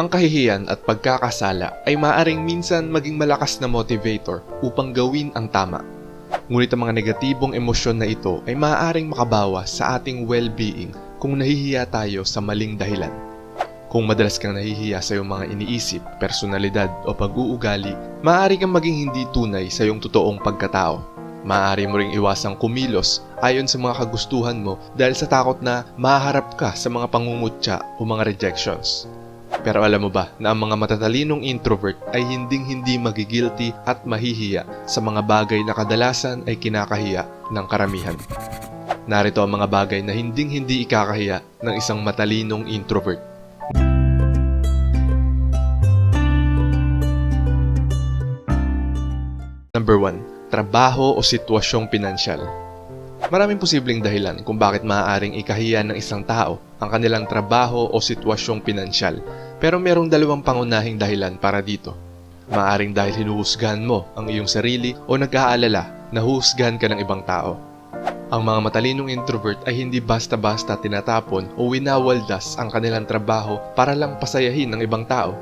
Ang kahihiyan at pagkakasala ay maaring minsan maging malakas na motivator upang gawin ang tama. Ngunit ang mga negatibong emosyon na ito ay maaaring makabawas sa ating well-being kung nahihiya tayo sa maling dahilan. Kung madalas kang nahihiya sa iyong mga iniisip, personalidad o pag-uugali, maaari kang maging hindi tunay sa iyong totoong pagkatao. Maaari mo ring iwasang kumilos ayon sa mga kagustuhan mo dahil sa takot na maharap ka sa mga pangungutya o mga rejections. Pero alam mo ba na ang mga matatalinong introvert ay hinding-hindi magigilty at mahihiya sa mga bagay na kadalasan ay kinakahiya ng karamihan. Narito ang mga bagay na hinding-hindi ikakahiya ng isang matalinong introvert. Number 1. Trabaho o sitwasyong pinansyal. Maraming posibleng dahilan kung bakit maaaring ikahiya ng isang tao ang kanilang trabaho o sitwasyong pinansyal, pero merong dalawang pangunahing dahilan para dito. Maaring dahil hinuhusgahan mo ang iyong sarili o nag-aalala na huhusgahan ka ng ibang tao. Ang mga matalinong introvert ay hindi basta-basta tinatapon o winawaldas ang kanilang trabaho para lang pasayahin ng ibang tao.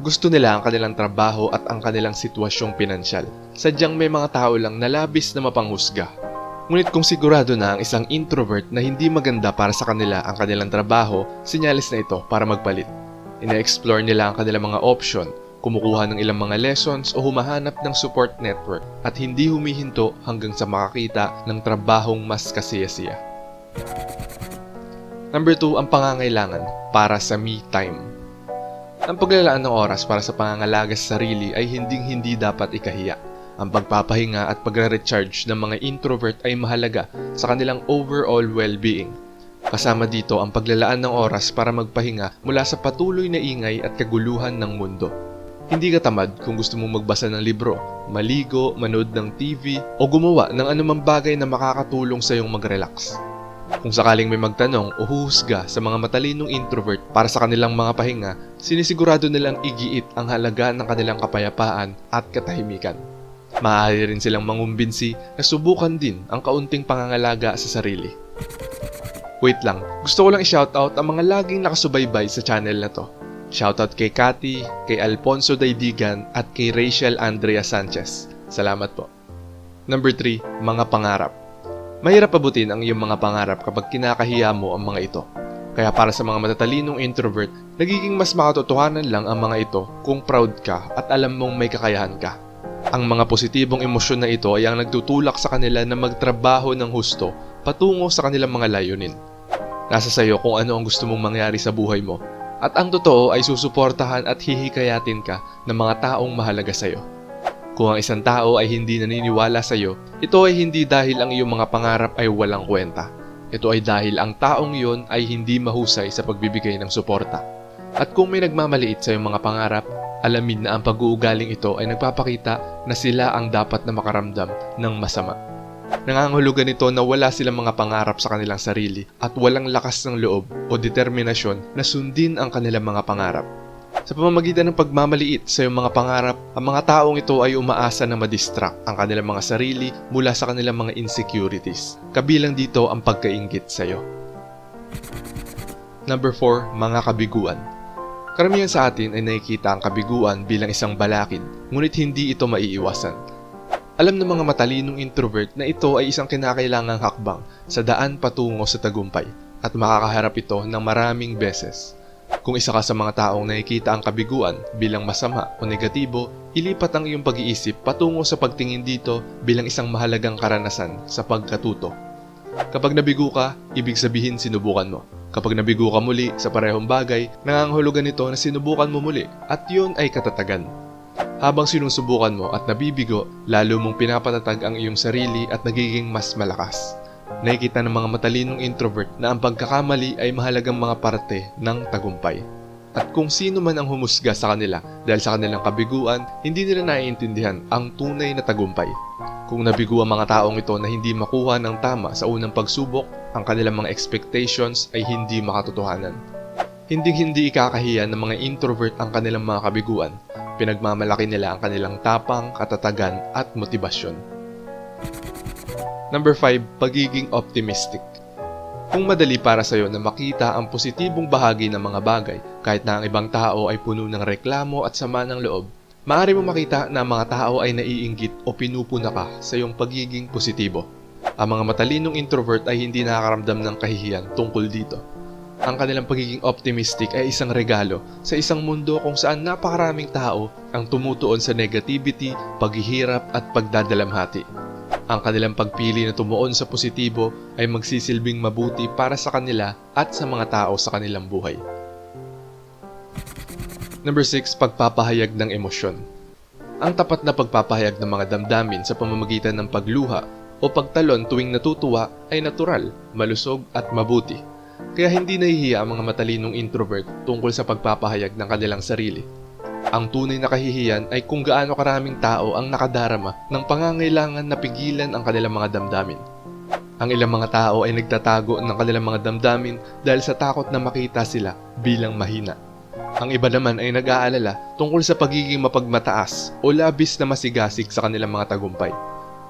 Gusto nila ang kanilang trabaho at ang kanilang sitwasyong pinansyal. Sadyang may mga tao lang na labis na mapanghusga. Ngunit kung sigurado na ang isang introvert na hindi maganda para sa kanila ang kanilang trabaho, sinyalis na ito para magpalit. Ina-explore nila ang kanilang mga option, kumukuha ng ilang mga lessons o humahanap ng support network at hindi humihinto hanggang sa makakita ng trabahong mas kasiyasiya. Number 2, ang pangangailangan para sa me time. Ang paglalaan ng oras para sa pangangalaga sa sarili ay hinding-hindi dapat ikahiya. Ang pagpapahinga at pagre-recharge ng mga introvert ay mahalaga sa kanilang overall well-being. Kasama dito ang paglalaan ng oras para magpahinga mula sa patuloy na ingay at kaguluhan ng mundo. Hindi ka tamad kung gusto mong magbasa ng libro, maligo, manood ng TV, o gumawa ng anumang bagay na makakatulong sa iyong mag-relax. Kung sakaling may magtanong o huhusga sa mga matalinong introvert para sa kanilang mga pahinga, sinisigurado nilang igiit ang halaga ng kanilang kapayapaan at katahimikan. Maaari rin silang mangumbinsi na subukan din ang kaunting pangangalaga sa sarili. Wait lang, gusto ko lang i-shoutout ang mga laging nakasubaybay sa channel na to. Shoutout kay Cathy, kay Alfonso Daidigan at kay Rachel Andrea Sanchez. Salamat po. Number 3, mga pangarap. Mahirap abutin ang iyong mga pangarap kapag kinakahiya mo ang mga ito. Kaya para sa mga matatalinong introvert, nagiging mas makatotohanan lang ang mga ito kung proud ka at alam mong may kakayahan ka. Ang mga positibong emosyon na ito ay ang nagtutulak sa kanila na magtrabaho ng husto patungo sa kanilang mga layunin. Nasa sayo kung ano ang gusto mong mangyari sa buhay mo. At ang totoo ay susuportahan at hihikayatin ka ng mga taong mahalaga sa'yo. Kung ang isang tao ay hindi naniniwala sa'yo, ito ay hindi dahil ang iyong mga pangarap ay walang kwenta. Ito ay dahil ang taong iyon ay hindi mahusay sa pagbibigay ng suporta. At kung may nagmamaliit sa iyong mga pangarap, alamin na ang pag-uugaling ito ay nagpapakita na sila ang dapat na makaramdam ng masama. Nangangahulugan ito na wala silang mga pangarap sa kanilang sarili at walang lakas ng loob o determinasyon na sundin ang kanilang mga pangarap. Sa pamamagitan ng pagmamaliit sa iyong mga pangarap, ang mga taong ito ay umaasa na madistract ang kanilang mga sarili mula sa kanilang mga insecurities. Kabilang dito ang pagkaingit sa iyo. Number 4, mga kabiguan. Karamihan sa atin ay nakikita ang kabiguan bilang isang balakid, ngunit hindi ito maiiwasan. Alam ng mga matalinong introvert na ito ay isang kinakailangang hakbang sa daan patungo sa tagumpay at makakaharap ito ng maraming beses. Kung isa ka sa mga taong nakikita ang kabiguan bilang masama o negatibo, ilipat ang iyong pag-iisip patungo sa pagtingin dito bilang isang mahalagang karanasan sa pagkatuto. Kapag nabigo ka, ibig sabihin sinubukan mo. Kapag nabigo ka muli sa parehong bagay, nangangahulugan nito na sinubukan mo muli at yun ay katatagan. Habang sinusubukan mo at nabibigo, lalo mong pinapatatag ang iyong sarili at nagiging mas malakas. Nakikita ng mga matalinong introvert na ang pagkakamali ay mahalagang mga parte ng tagumpay. At kung sino man ang humusga sa kanila dahil sa kanilang kabiguan, hindi nila naiintindihan ang tunay na tagumpay. Kung nabigo ang mga taong ito na hindi makuha ng tama sa unang pagsubok, ang kanilang mga expectations ay hindi makatotohanan. Hindi-hindi ikakahiya ng mga introvert ang kanilang mga kabiguan. Pinagmamalaki nila ang kanilang tapang, katatagan at motibasyon. Number 5, pagiging optimistic. Kung madali para sa iyo na makita ang positibong bahagi ng mga bagay, Kahit na ang ibang tao ay puno ng reklamo at sama ng loob, maaari mo makita na ang mga tao ay naiinggit o pinupuna ka sa iyong pagiging positibo. Ang mga matalinong introvert ay hindi nakakaramdam ng kahihiyan tungkol dito. Ang kanilang pagiging optimistic ay isang regalo sa isang mundo kung saan napakaraming tao ang tumutuon sa negativity, paghihirap at pagdadalamhati. Ang kanilang pagpili na tumuon sa positibo ay magsisilbing mabuti para sa kanila at sa mga tao sa kanilang buhay. Number 6, pagpapahayag ng emosyon. Ang tapat na pagpapahayag ng mga damdamin sa pamamagitan ng pagluha o pagtalon tuwing natutuwa ay natural, malusog at mabuti. Kaya hindi nahihiya ang mga matalinong introvert tungkol sa pagpapahayag ng kanilang sarili. Ang tunay na kahihiyan ay kung gaano karaming tao ang nakadarama ng pangangailangan na pigilan ang kanilang mga damdamin. Ang ilang mga tao ay nagtatago ng kanilang mga damdamin dahil sa takot na makita sila bilang mahina. Ang iba naman ay nag-aalala tungkol sa pagiging mapagmataas o labis na masigasig sa kanilang mga tagumpay.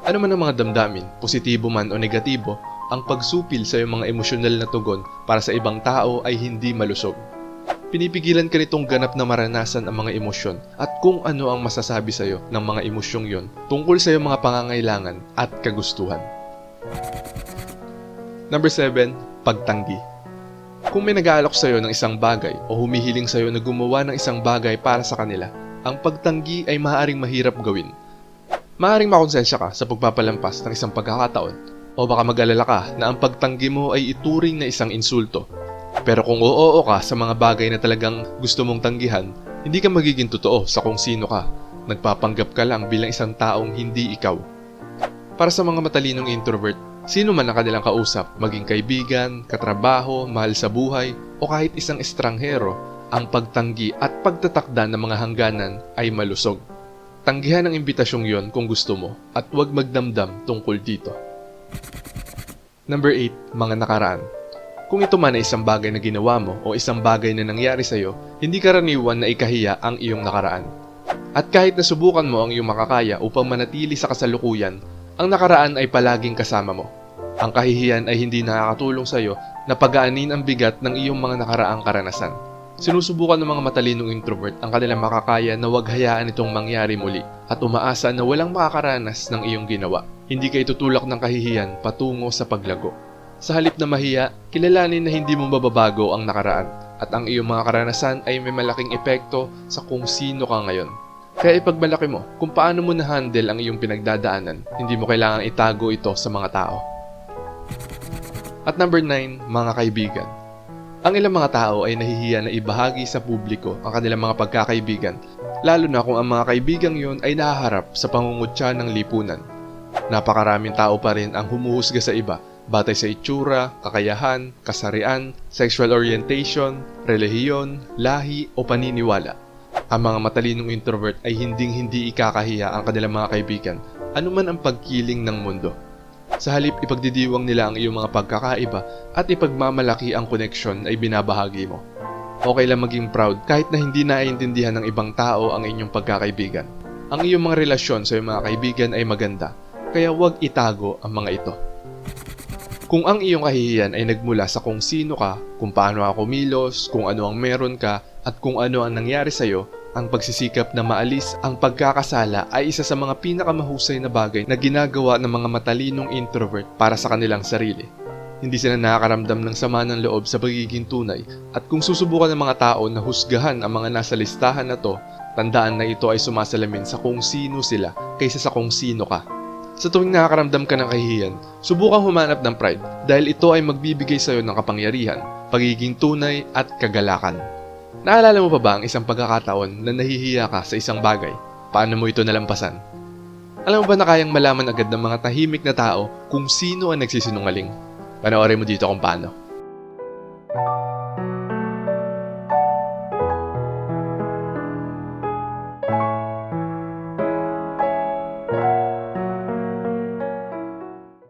Ano man ang mga damdamin, positibo man o negatibo, ang pagsupil sa iyong mga emosyonal na tugon para sa ibang tao ay hindi malusog. Pinipigilan ka nitong ganap na maranasan ang mga emosyon at kung ano ang masasabi sa iyo ng mga emosyong yon tungkol sa iyong mga pangangailangan at kagustuhan. Number 7, pagtanggi. Kung may nag-aalok sa iyo ng isang bagay o humihiling sa iyo na gumawa ng isang bagay para sa kanila, ang pagtanggi ay maaaring mahirap gawin. Maaaring makonsensya ka sa pagpapalampas ng isang pagkakataon o baka mag-alala ka na ang pagtanggi mo ay ituring na isang insulto. Pero kung oo ka sa mga bagay na talagang gusto mong tanggihan, hindi ka magiging totoo sa kung sino ka. Nagpapanggap ka lang bilang isang taong hindi ikaw. Para sa mga matalinong introvert, sino man ang kanilang kausap, maging kaibigan, katrabaho, mahal sa buhay, o kahit isang estranghero, ang pagtanggi at pagtatakda ng mga hangganan ay malusog. Tanggihan ang imbitasyong yon kung gusto mo at huwag magdamdam tungkol dito. Number 8, mga nakaraan. Kung ito man ay isang bagay na ginawa mo o isang bagay na nangyari sa iyo, hindi karaniwan na ikahiya ang iyong nakaraan. At kahit nasubukan mo ang iyong makakaya upang manatili sa kasalukuyan, ang nakaraan ay palaging kasama mo. Ang kahihiyan ay hindi nakakatulong sa iyo na pagaanin ang bigat ng iyong mga nakaraang karanasan. Sinusubukan ng mga matalinong introvert ang kanilang makakaya na huwag hayaan itong mangyari muli at umaasa na walang makakaranas ng iyong ginawa. Hindi ka itutulak ng kahihiyan patungo sa paglago. Sa halip na mahiya, kilalanin na hindi mo mababago ang nakaraan at ang iyong mga karanasan ay may malaking epekto sa kung sino ka ngayon. Kaya ipagmalaki mo kung paano mo na-handle ang iyong pinagdadaanan. Hindi mo kailangan itago ito sa mga tao. At number 9, mga kaibigan. Ang ilang mga tao ay nahihiya na ibahagi sa publiko ang kanilang mga pagkakaibigan, lalo na kung ang mga kaibigang yun ay nahaharap sa pangungutya ng lipunan. Napakaraming tao pa rin ang humuhusga sa iba batay sa itsura, kakayahan, kasarian, sexual orientation, relihiyon, lahi o paniniwala. Ang mga matalinong introvert ay hinding-hindi ikakahiya ang kanilang mga kaibigan, anuman ang pagkiling ng mundo. Sa halip ipagdidiwang nila ang iyong mga pagkakaiba at ipagmamalaki ang koneksyon ay binabahagi mo. Okay lang maging proud kahit na hindi naiintindihan ng ibang tao ang inyong pagkakaibigan. Ang iyong mga relasyon sa iyong mga kaibigan ay maganda, kaya huwag itago ang mga ito. Kung ang iyong kahihiyan ay nagmula sa kung sino ka, kung paano ka kumilos, kung ano ang meron ka, at kung ano ang nangyari sa iyo, ang pagsisikap na maalis ang pagkakasala ay isa sa mga pinakamahusay na bagay na ginagawa ng mga matalinong introvert para sa kanilang sarili. Hindi sila nakakaramdam ng sama ng loob sa pagiging tunay at kung susubukan ng mga tao na husgahan ang mga nasa listahan na to, tandaan na ito ay sumasalamin sa kung sino sila kaysa sa kung sino ka. Sa tuwing nakakaramdam ka ng kahihiyan, subukang humanap ng pride dahil ito ay magbibigay sa iyo ng kapangyarihan, pagiging tunay at kagalakan. Naalala mo pa ba ang isang pagkakataon na nahihiya ka sa isang bagay? Paano mo ito nalampasan? Alam mo ba na kayang malaman agad ng mga tahimik na tao kung sino ang nagsisinungaling? Panoorin mo dito kung paano.